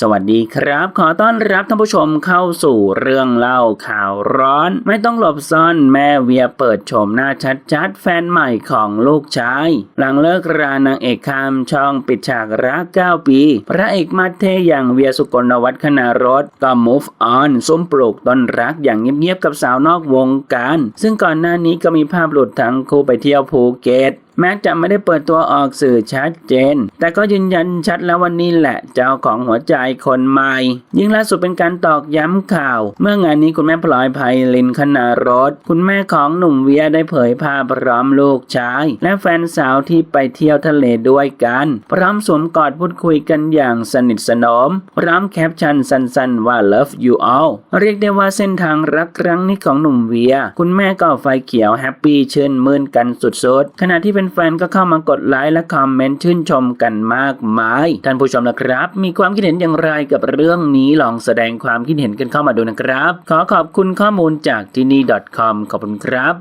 สวัสดีครับ ขอต้อนรับท่านผู้ชมเข้าสู่เรื่องเล่าข่าวร้อน ไม่ต้องหลบซ่อนแม่เวียเปิดโฉมหน้าชัดๆ แฟนใหม่ของลูกชาย หลังเลิกรานางเอกข้ามช่องปิดฉากรัก 9 ปี พระเอกมาสเทอย่างเวียสุกลวัฒน์คณารถก็ move on ส้มปลูกต้นรักอย่างเงียบๆกับสาวนอกวงการ ซึ่งก่อนหน้านี้ก็มีภาพหลุดทั้งคู่ไปเที่ยวภูเก็ต แม้จะไม่ได้เปิดตัวออกสื่อชัดเจน แต่ก็ยืนยันชัดแล้ววันนี้แหละ เจ้าของหัวใจคนใหม่ ยิ่งล่าสุดเป็นการตอกย้ำข่าว เมื่องานนี้คุณแม่พลอยไพลินคณารถ คุณแม่ของหนุ่มเวียได้เผยภาพพร้อมลูกชาย และแฟนสาวที่ไปเที่ยวทะเลด้วยกัน พร้อมสวมกอดพูดคุยกันอย่างสนิทสนมพร้อมแคปชั่นสั้นๆว่า love you all เรียกได้ว่าเส้นทางรักครั้งนี้ของหนุ่มเวีย คุณแม่ก็ไฟเขียวแฮปปี้เชื่นมื่นกันสุดๆขณะที่แฟนๆก็เข้ามากดไลค์และคอมเมนต์ชื่นชมกันมากมาย ท่านผู้ชมนะครับ มีความคิดเห็นอย่างไรกับเรื่องนี้ลองแสดงความคิดเห็นกันเข้ามาดูนะครับ ขอขอบคุณข้อมูลจากที่นี่ .com ขอบคุณครับ